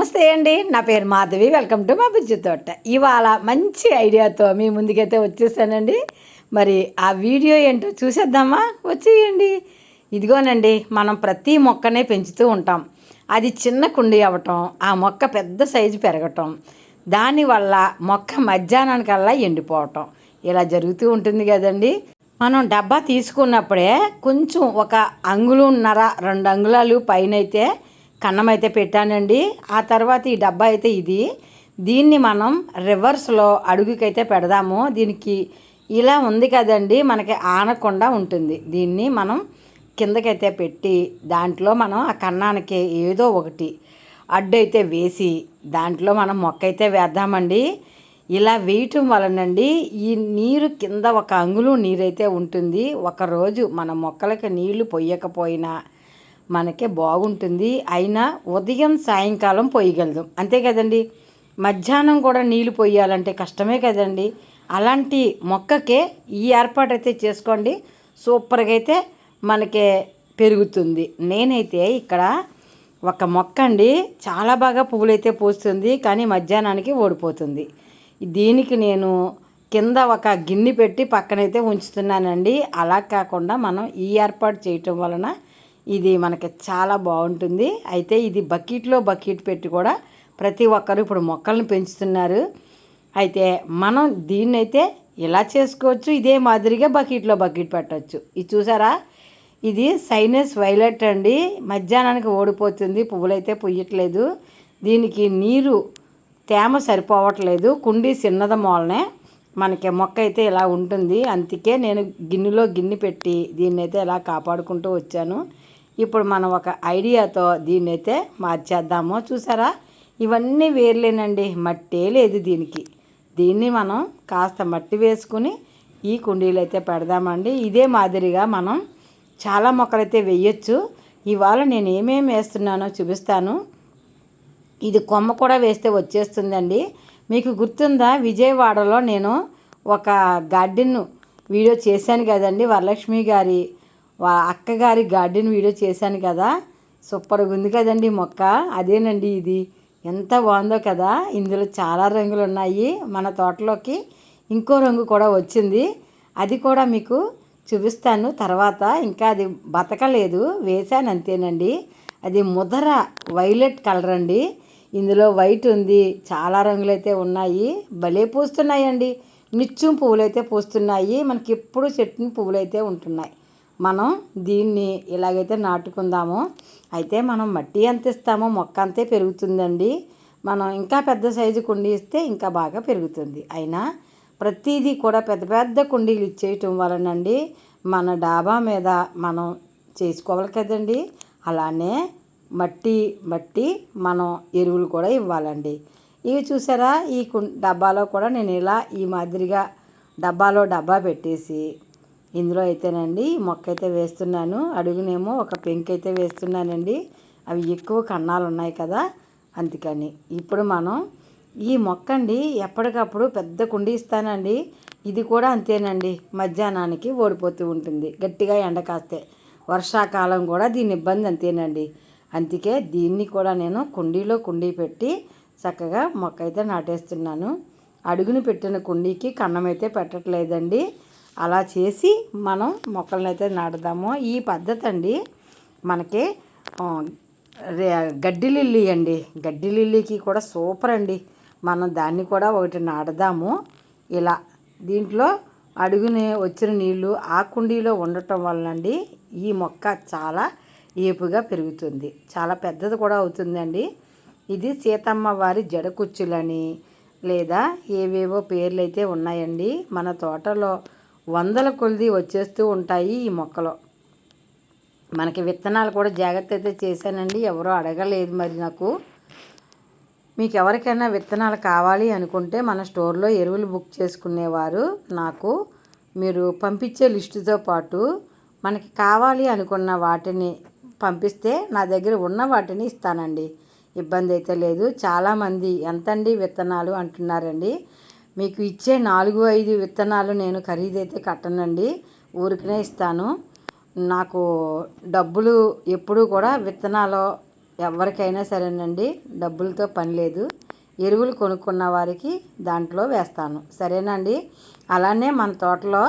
నమస్తే అండి. నా పేరు మాధవి. వెల్కమ్ టు మా బుజ్జి తోట. ఇవాళ మంచి ఐడియాతో మీ ముందుకైతే వచ్చేసానండి. మరి ఆ వీడియో ఏంటో చూసేద్దామా? వచ్చేయండి. ఇదిగోనండి మనం ప్రతి మొక్కనే పెంచుతూ ఉంటాం. అది చిన్న కుండి అవ్వటం ఆ మొక్క పెద్ద సైజు పెరగటం దానివల్ల మొక్క మధ్యాహ్నానికల్లా ఎండిపోవటం ఇలా జరుగుతూ ఉంటుంది కదండి. మనం డబ్బా తీసుకున్నప్పుడే కొంచెం ఒక అంగుళంన్నర రెండు అంగుళాలు పైన అయితే కన్నం అయితే పెట్టానండి. ఆ తర్వాత ఈ డబ్బా అయితే ఇది. దీన్ని మనం రివర్స్లో అడుగుకైతే పెడదాము. దీనికి ఇలా ఉంది కదండి మనకి ఆనకుండా ఉంటుంది. దీన్ని మనం కిందకైతే పెట్టి దాంట్లో మనం ఆ కన్నానికి ఏదో ఒకటి అడ్డైతే వేసి దాంట్లో మనం మొక్క అయితే వేద్దామండి. ఇలా వేయటం వలనండి ఈ నీరు కింద ఒక అంగుళం నీరైతే ఉంటుంది. ఒకరోజు మన మొక్కలకి నీళ్ళు పొయ్యకపోయినా మనకే బాగుంటుంది. అయినా ఉదయం సాయంకాలం పోయగలదు అంతే కదండి? మధ్యాహ్నం కూడా నీళ్ళు పోయాలంటే కష్టమే కదండి? అలాంటి మొక్కకే ఈ ఏర్పాటు అయితే చేసుకోండి. సూపర్గా అయితే మనకే పెరుగుతుంది. నేనైతే ఇక్కడ ఒక మొక్క అండి చాలా బాగా పువ్వులైతే పూస్తుంది కానీ మధ్యాహ్నానికి ఓడిపోతుంది. దీనికి నేను కింద ఒక గిన్నె పెట్టి పక్కనైతే ఉంచుతున్నానండి. అలా కాకుండా మనం ఈ ఏర్పాటు చేయటం వలన ఇది మనకి చాలా బాగుంటుంది. అయితే ఇది బకెట్లో బకెట్ పెట్టి కూడా ప్రతి ఒక్కరు ఇప్పుడు మొక్కలను పెంచుతున్నారు. అయితే మనం దీన్నైతే ఇలా చేసుకోవచ్చు. ఇదే మాదిరిగా బకెట్లో బకెట్ పెట్టవచ్చు ఇది చూసారా? ఇది సైనస్ వైలెట్ అండి. మధ్యాహ్నానికి ఓడిపోతుంది. పువ్వులైతే పుయ్యట్లేదు. దీనికి నీరు తేమ సరిపోవట్లేదు. కుండీ చిన్నద మూలనే. మనకి మొక్క అయితే ఇలా ఉంటుంది. అందుకే నేను గిన్నెలో గిన్నె పెట్టి దీన్ని అయితే ఇలా కాపాడుకుంటూ వచ్చాను. ఇప్పుడు మనం ఒక ఐడియాతో దీన్ని అయితే మార్చేద్దాము. చూసారా? ఇవన్నీ వేర్లేనండి. మట్టే లేదు దీనికి. దీన్ని మనం కాస్త మట్టి వేసుకుని ఈ కుండీలు అయితే పెడదామండి. ఇదే మాదిరిగా మనం చాలా మొక్కలైతే వేయచ్చు. ఇవాళ నేను ఏమేమి వేస్తున్నానో చూపిస్తాను. ఇది కొమ్మ కూడా వేస్తే వచ్చేస్తుందండి. మీకు గుర్తుందా? విజయవాడలో నేను ఒక గార్డెన్ వీడియో చేశాను కదండి. వరలక్ష్మి గారి వా అక్కగారి గార్డెన్ వీడియో చేశాను కదా. సూపర్గా ఉంది కదండి మొక్క. అదేనండి ఇది. ఎంత బాగుందో కదా. ఇందులో చాలా రంగులు ఉన్నాయి మన తోటలోకి. ఇంకో రంగు కూడా వచ్చింది. అది కూడా మీకు చూపిస్తాను తర్వాత. ఇంకా అది బతకలేదు. వేశాను అంతేనండి. అది ముదర వైలెట్ కలర్ అండి. ఇందులో వైట్ ఉంది. చాలా రంగులైతే ఉన్నాయి. భలే పూస్తున్నాయండి. నిత్యం పువ్వులు అయితే పూస్తున్నాయి. మనకి ఎప్పుడు చెట్టుని పువ్వులు అయితే ఉంటున్నాయి. మనం దీన్ని ఇలాగైతే నాటుకుందాము అయితే మనం మట్టి ఎంత ఇస్తామో మొక్క అంతే పెరుగుతుందండి. మనం ఇంకా పెద్ద సైజు కుండీ ఇస్తే ఇంకా బాగా పెరుగుతుంది. అయినా ప్రతిదీ కూడా పెద్ద పెద్ద కుండీలు ఇచ్చేయటం వలనండి మన డాబా మీద మనం చేసుకోవాలి కదండి. అలానే మట్టి మట్టి మనం ఎరువులు కూడా ఇవ్వాలండి. ఇవి చూసారా? ఈ కు డబ్బాలో కూడా నేను ఇలా ఈ మాదిరిగా డబ్బాలో డబ్బా పెట్టేసి ఇందులో అయితేనండి మొక్క అయితే వేస్తున్నాను. అడుగునేమో ఒక పెంక్ అయితే వేస్తున్నానండి. అవి ఎక్కువ కన్నాలు ఉన్నాయి కదా అందుకని. ఇప్పుడు మనం ఈ మొక్క అండి ఎప్పటికప్పుడు పెద్ద కుండి ఇస్తానండి. ఇది కూడా అంతేనండి. మధ్యాహ్నానికి ఓడిపోతూ ఉంటుంది. గట్టిగా ఎండ కాస్తే. వర్షాకాలం కూడా దీని ఇబ్బంది అంతేనండి. అందుకే దీన్ని కూడా నేను కుండీలో కుండీ పెట్టి చక్కగా మొక్క అయితే నాటేస్తున్నాను. అడుగుని పెట్టిన కుండీకి కన్నం అయితే పెట్టట్లేదండి. అలా చేసి మనం మొక్కలను అయితే నాటుదాము. ఈ పద్ధతి అండి మనకి గడ్డి లిల్లీ అండి. గడ్డి లిల్లీకి కూడా సూపర్ అండి. మనం దాన్ని కూడా ఒకటి నాటుదాము. ఇలా దీంట్లో అడుగుని వచ్చిన నీళ్ళు ఆ కుండీలో ఉండటం వలనండి ఈ మొక్క చాలా ఏపుగా పెరుగుతుంది. చాలా పెద్దది కూడా అవుతుందండి. ఇది సీతమ్మ వారి జడకుచ్చులని లేదా ఏవేవో పేర్లు అయితే ఉన్నాయండి. మన తోటలో వందల కొలిది వచ్చేస్తూ ఉంటాయి ఈ మొక్కలో. మనకి విత్తనాలు కూడా జాగ్రత్త అయితే చేశానండి. ఎవరో అడగలేదు మరి నాకు. మీకు ఎవరికైనా విత్తనాలు కావాలి అనుకుంటే మన స్టోర్లో ఎరువులు బుక్ చేసుకునేవారు నాకు. మీరు పంపించే లిస్టుతో పాటు మనకి కావాలి అనుకున్న వాటిని పంపిస్తే నా దగ్గర ఉన్న వాటిని ఇస్తానండి. ఇబ్బంది అయితే లేదు. చాలామంది ఎంతండి విత్తనాలు? అంటున్నారండి. మీకు ఇచ్చే నాలుగు ఐదు విత్తనాలు నేను ఖరీదైతే కట్టనండి. ఊరికనే ఇస్తాను. నాకు డబ్బులు ఎప్పుడూ కూడా విత్తనాలు ఎవరికైనా సరేనండి. డబ్బులతో పని లేదు. ఎరువులు కొనుక్కున్న వారికి దాంట్లో వేస్తాను. సరేనండి? అలానే మన తోటలో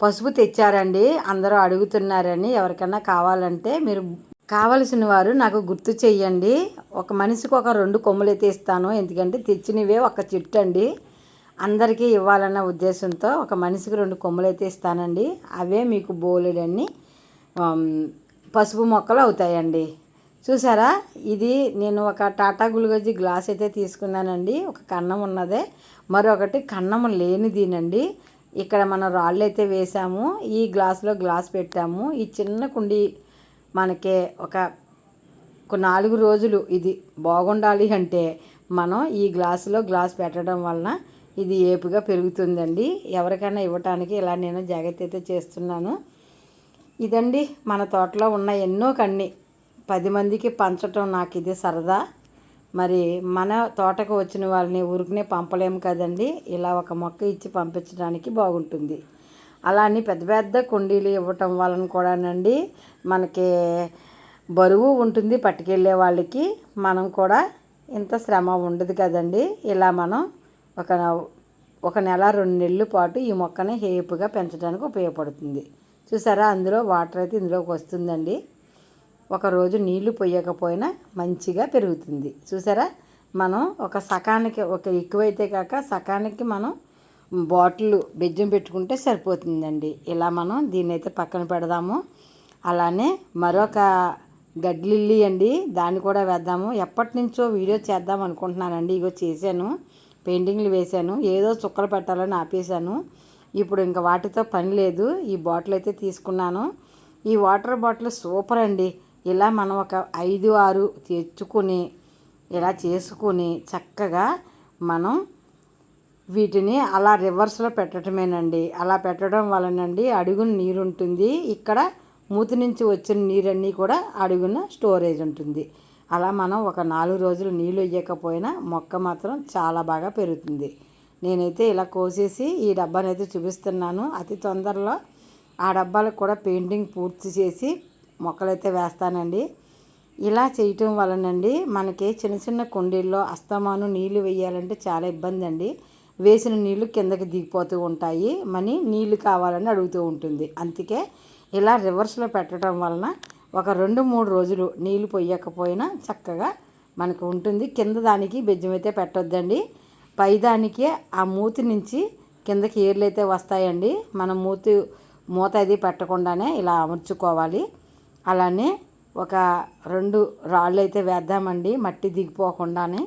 పసుపు తెచ్చారండి. అందరూ అడుగుతున్నారని ఎవరికైనా కావాలంటే మీరు కావలసిన వారు నాకు గుర్తు చెయ్యండి. ఒక మనిషికి ఒక రెండు కొమ్ములు అయితే ఇస్తాను. ఎందుకంటే తెచ్చినవే ఒక చెట్టు అండి అందరికీ ఇవ్వాలన్న ఉద్దేశంతో ఒక మనిషికి రెండు కొమ్మలు అయితే ఇస్తానండి. అవే మీకు బోలెడన్ని పసుపు మొక్కలు అవుతాయండి. చూసారా? ఇది నేను ఒక టాటా గుల్గజ్జి గ్లాస్ అయితే తీసుకున్నానండి. ఒక కన్నం ఉన్నదే. మరొకటి కన్నం లేనిదినండి. ఇక్కడ మనం రాళ్ళు అయితే వేసాము ఈ గ్లాసులో గ్లాస్ పెట్టాము. ఈ చిన్న కుండి మనకి ఒక నాలుగు రోజులు ఇది బాగుండాలి అంటే మనం ఈ గ్లాసులో గ్లాస్ పెట్టడం వలన ఇది ఏపుగా పెరుగుతుందండి. ఎవరికైనా ఇవ్వటానికి ఇలా నేను జాగ్రత్త అయితే చేస్తున్నాను. ఇదండి మన తోటలో ఉన్న ఎన్నో కన్ని. పది మందికి పంచటం నాకు ఇది సరదా. మరి మన తోటకు వచ్చిన వాళ్ళని ఊరికనే పంపలేము కదండి. ఇలా ఒక మొక్క ఇచ్చి పంపించడానికి బాగుంటుంది. అలా అని పెద్ద పెద్ద కుండీలు ఇవ్వటం వలన కూడానండి మనకి బరువు ఉంటుంది పట్టుకెళ్ళే వాళ్ళకి. మనం కూడా ఇంత శ్రమ ఉండదు కదండి. ఇలా మనం ఒక ఒక నెల రెండు నెలల పాటు ఈ మొక్కని హేపుగా పెంచడానికి ఉపయోగపడుతుంది. చూసారా? అందులో వాటర్ అయితే ఇందులోకి వస్తుందండి. ఒకరోజు నీళ్ళు పోయకపోయినా మంచిగా పెరుగుతుంది. చూసారా? మనం ఒక సకానికి ఒక ఎక్కువైతే కాక సకానికి మనం బాటిల్ బెజ్జం పెట్టుకుంటే సరిపోతుందండి. ఇలా మనం దీన్ని అయితే పక్కన పెడదాము. అలానే మరొక గడ్లిల్లి అండి దాన్ని కూడా వేద్దాము. ఎప్పటి నుంచో వీడియో చేద్దాం అనుకుంటున్నానండి. ఇగో చేశాను. పెయింటింగ్లు వేశాను. ఏదో చుక్కలు పెట్టాలని ఆపేశాను. ఇప్పుడు ఇంకా వాటితో పని లేదు. ఈ బాటిల్ అయితే తీసుకున్నాను. ఈ వాటర్ బాటిల్ సూపర్ అండి. ఇలా మనం ఒక ఐదు ఆరు తెచ్చుకొని ఇలా చేసుకొని చక్కగా మనం వీటిని అలా రివర్స్లో పెట్టడమేనండి అలా పెట్టడం వలనండి అడుగున నీరు ఉంటుంది ఇక్కడ మూతి నుంచి వచ్చిన నీరన్నీ కూడా అడుగున స్టోరేజ్ ఉంటుంది. అలా మనం ఒక నాలుగు రోజులు నీళ్ళు ఇవ్వకపోయినా మొక్క మాత్రం చాలా బాగా పెరుగుతుంది. నేనైతే ఇలా కోసేసి ఈ డబ్బాని అయితే చూపిస్తున్నాను. అతి తొందరలో ఆ డబ్బాలకు కూడా పెయింటింగ్ పూర్తి చేసి మొక్కలైతే వేస్తానండి. ఇలా చేయటం వలనండి మనకి చిన్న చిన్న కుండీల్లో అస్తమాను నీళ్ళు వేయాలంటే చాలా ఇబ్బంది అండి వేసిన నీళ్ళు కిందకి దిగిపోతూ ఉంటాయి. మనీ నీళ్ళు కావాలని అడుగుతూ ఉంటుంది. అందుకే ఇలా రివర్స్లో పెట్టడం వలన ఒక రెండు మూడు రోజులు నీళ్ళు పొయ్యకపోయినా చక్కగా మనకు ఉంటుంది. కింద దానికి బెజ్జం అయితే పెట్టొద్దండి. పైదానికే ఆ మూతి నుంచి కిందకి ఏర్లు అయితే వస్తాయండి. మనం మూతి మూత అది పెట్టకుండానే ఇలా అమర్చుకోవాలి. అలానే ఒక రెండు రాళ్ళు అయితే వేద్దామండి. మట్టి దిగిపోకుండానే.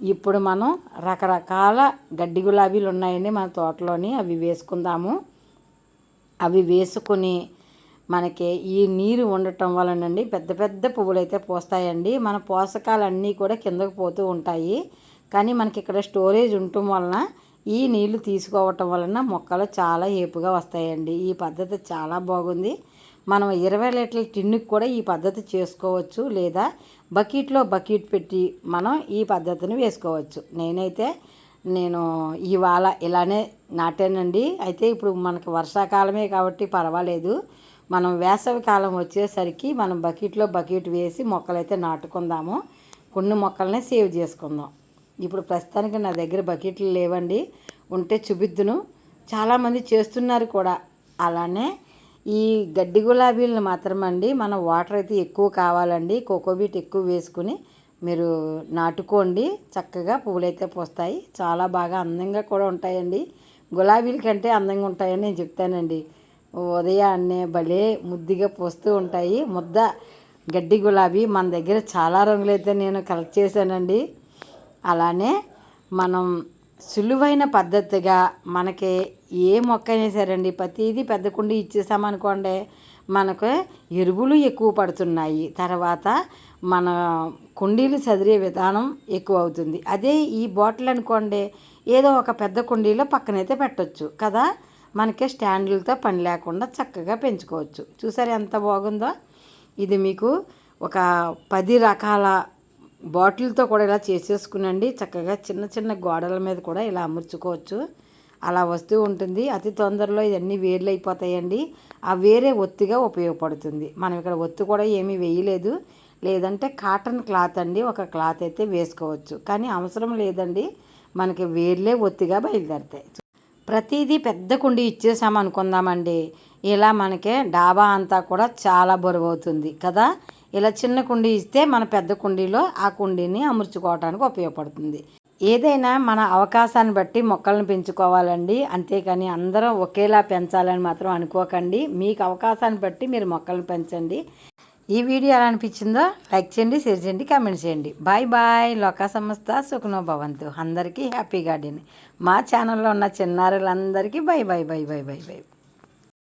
ఇప్పుడు మనం రకరకాల గడ్డి గులాబీలు ఉన్నాయండి మన తోటలోని. అవి వేసుకుందాము. అవి వేసుకుని మనకి ఈ నీరు ఉండటం వలనండి పెద్ద పెద్ద పువ్వులు అయితే పోస్తాయండి. మన పోషకాలన్నీ కూడా కిందకు పోతూ ఉంటాయి. కానీ మనకి ఇక్కడ స్టోరేజ్ ఉండటం వలన ఈ నీళ్ళు తీసుకోవటం వలన మొక్కలు చాలా ఏపుగా వస్తాయండి. ఈ పద్ధతి చాలా బాగుంది. మనం ఇరవై లీటర్ల టిన్నుకి కూడా ఈ పద్ధతి చేసుకోవచ్చు. లేదా బకెట్లో బకెట్ పెట్టి మనం ఈ పద్ధతిని వేసుకోవచ్చు. నేనైతే నేను ఇవాళ ఇలానే నాటానండి. అయితే ఇప్పుడు మనకు వర్షాకాలమే కాబట్టి పర్వాలేదు. మనం వేసవి కాలం వచ్చేసరికి మనం బకెట్లో బకెట్ వేసి మొక్కలైతే నాటుకుందాము. కొన్ని మొక్కలనే సేవ్ చేసుకుందాం. ఇప్పుడు ప్రస్తుతానికి నా దగ్గర బకెట్లు లేవండి. ఉంటే చూపిద్దును. చాలామంది చేస్తున్నారు కూడా. అలానే ఈ గడ్డి గులాబీలను మాత్రమండి మనం వాటర్ అయితే ఎక్కువ కావాలండి. కోకోబీట్ ఎక్కువ వేసుకుని మీరు నాటుకోండి. చక్కగా పువ్వులు అయితే పోస్తాయి. చాలా బాగా అందంగా కూడా ఉంటాయండి. గులాబీల కంటే అందంగా ఉంటాయని నేను చెప్తానండి. ఉదయాన్నే భలే ముద్దిగా పోస్తూ ఉంటాయి. ముద్ద గడ్డి గులాబీ మన దగ్గర చాలా రంగులైతే నేను కలెక్ట్ చేశానండి. అలానే మనం సులువైన పద్ధతిగా మనకి ఏ మొక్క అయినా సరే అండి ప్రతిదీ పెద్ద కుండి ఇచ్చేసామనుకోండి మనకు ఎరువులు ఎక్కువ పడుతున్నాయి. తర్వాత మన కుండీలు చదిరే విధానం ఎక్కువ అవుతుంది. అదే ఈ బాటిల్ అనుకోండి ఏదో ఒక పెద్ద కుండీలో పక్కనైతే పెట్టచ్చు కదా. మనకి స్టాండ్లతో పని లేకుండా చక్కగా పెంచుకోవచ్చు. చూసారు ఎంత బాగుందో? ఇది మీకు ఒక పది రకాల బాటిల్తో కూడా ఇలా చేసేసుకునండి. చక్కగా చిన్న చిన్న గోడల మీద కూడా ఇలా అమర్చుకోవచ్చు. అలా వస్తూ ఉంటుంది. అతి తొందరలో ఇవన్నీ వేర్లు అయిపోతాయండి ఆ వేరే ఒత్తిగా ఉపయోగపడుతుంది. మనం ఇక్కడ ఒత్తి కూడా ఏమీ వేయలేదు. లేదంటే కాటన్ క్లాత్ అండి. ఒక క్లాత్ అయితే వేసుకోవచ్చు. కానీ అవసరం లేదండి. మనకి వేర్లే ఒత్తిగా బయలుదేరుతాయి. ప్రతిదీ పెద్ద కుండీ ఇచ్చేసాం అనుకుందామండి. ఇలా మనకి డాబా అంతా కూడా చాలా బరువు అవుతుంది కదా. ఇలా చిన్న కుండీ ఇస్తే మన పెద్ద కుండీలో ఆ కుండీని అమర్చుకోవడానికి ఉపయోగపడుతుంది. ఏదైనా మన అవకాశాన్ని బట్టి మొక్కలను పెంచుకోవాలండి. అంతేకాని అందరం ఒకేలా పెంచాలని మాత్రం అనుకోకండి. మీకు అవకాశాన్ని బట్టి మీరు మొక్కలను పెంచండి. ఈ వీడియో ఎలా అనిపించిందో లైక్ చేయండి షేర్ చేయండి కామెంట్ చేయండి. Bye bye. లోకా సంస్థ సుఖనో భవంతు. అందరికీ హ్యాపీ గార్డెన్. మా ఛానల్లో ఉన్న చిన్నారులందరికీ bye bye bye bye bye bye